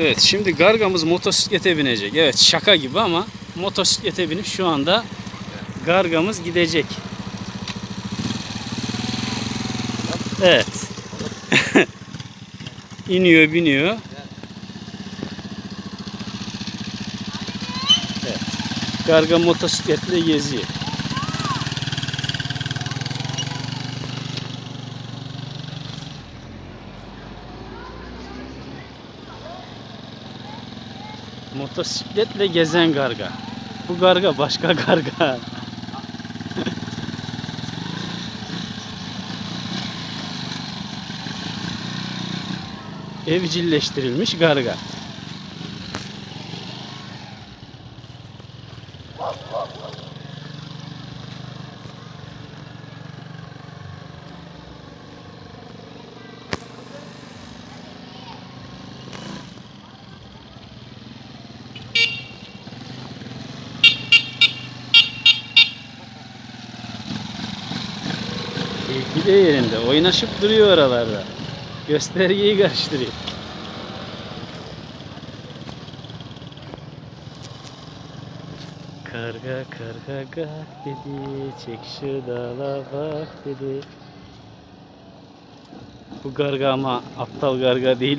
Evet şimdi Gargamız motosiklete binecek. Evet şaka gibi ama motosiklete binip şu anda Gargamız gidecek. Evet. İniyor biniyor. Evet. Garga motosikletle geziyor. Motosikletle gezen garga. Bu garga başka garga. Evcilleştirilmiş garga. De yerinde. Oynaşıp duruyor oralarda. Göstergeyi karıştırıyor. Karga karga gak dedi, çek şu dala bak dedi. Bu garga ama aptal garga değil,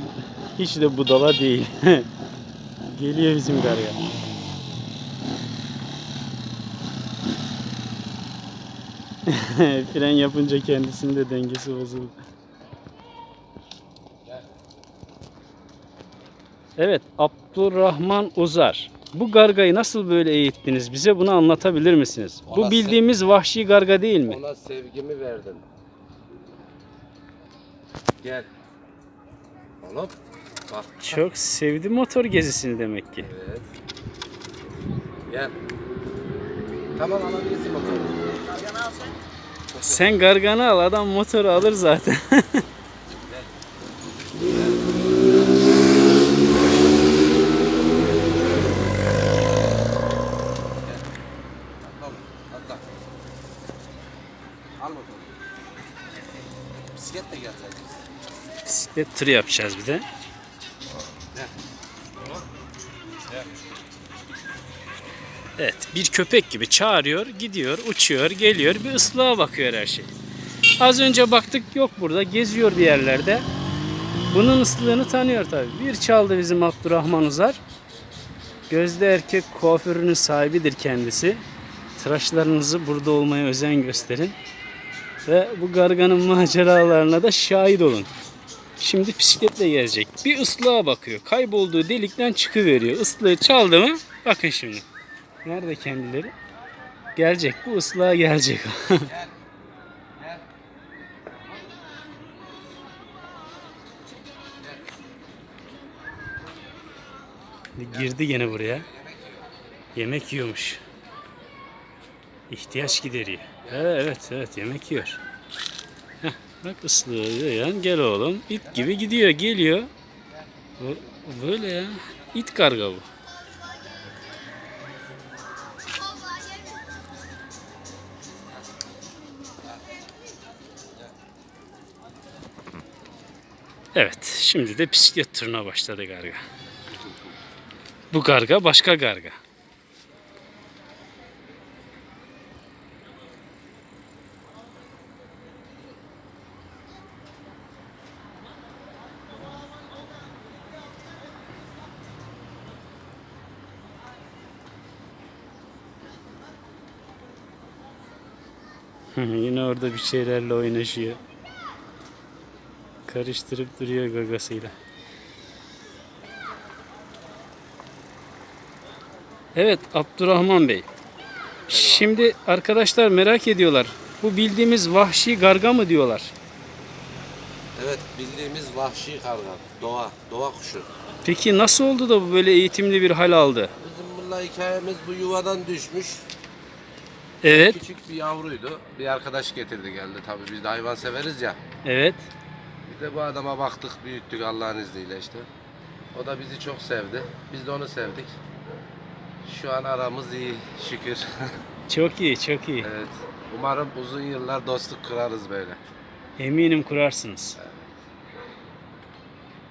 hiç de budala değil. Geliyor bizim garga. Fren yapınca kendisinin de dengesi bozuldu. Evet, Abdurrahman Uzar. Bu gargayı nasıl böyle eğittiniz? Bize bunu anlatabilir misiniz? Bu Ona bildiğimiz vahşi garga değil mi? Ona sevgimi verdim. Gel. Oğlum. Bak. Çok sevdi motor gezisini demek ki. Evet. Gel. Tamam alabilirsin motoru. Sen garganı al, adam motoru alır zaten. Al. Bisiklet turu yapacağız bir de. Evet, bir köpek gibi çağırıyor, gidiyor, uçuyor, geliyor, bir ıslığa bakıyor her şey. Az önce baktık yok burada, geziyor bir yerlerde. Bunun ıslığını tanıyor tabii. Bir çaldı bizim Abdurrahman Uzar. Gözde erkek kuaförünün sahibidir kendisi. Tıraşlarınızı burada olmaya özen gösterin. Ve bu garganın maceralarına da şahit olun. Şimdi bisikletle gelecek. Bir ıslığa bakıyor. Kaybolduğu delikten çıkıveriyor. Islığı çaldı mı? Bakın şimdi. Nerede kendileri? Gelecek. Bu ıslığa gelecek. Girdi gene buraya. Yemek yiyormuş. İhtiyaç gideriyor. Ha, evet evet yemek yiyor. Heh, bak ıslığı yan gel oğlum. İt gibi gidiyor geliyor. Bu, böyle ya. İt karga bu. Evet, şimdi de bisiklet turuna başladı garga. Bu garga başka garga. Yine orada bir şeylerle oynaşıyor. Karıştırıp duruyor gagasıyla. Evet Abdurrahman Bey. Şimdi arkadaşlar merak ediyorlar. Bu bildiğimiz vahşi garga mı diyorlar? Evet bildiğimiz vahşi karga. Doğa. Doğa kuşu. Peki nasıl oldu da bu böyle eğitimli bir hal aldı? Bizim bununla hikayemiz bu yuvadan düşmüş. Evet, Küçük bir yavruydu. Bir arkadaş getirdi geldi. Tabii biz de hayvan severiz ya. evet. Biz de bu adama baktık, büyüttük Allah'ın izniyle işte. O da bizi çok sevdi. Biz de onu sevdik. Şu an aramız iyi şükür. Çok iyi, çok iyi. evet. Umarım uzun yıllar dostluk kurarız böyle. Eminim kurarsınız.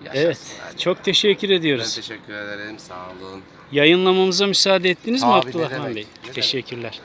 Yaşasın Evet. Çok teşekkür Ben ediyoruz. teşekkür ederim. Sağ olun. Yayınlamamıza müsaade ettiniz mi Abi, ne Abdullah demek, Bey? ne demek. Teşekkürler.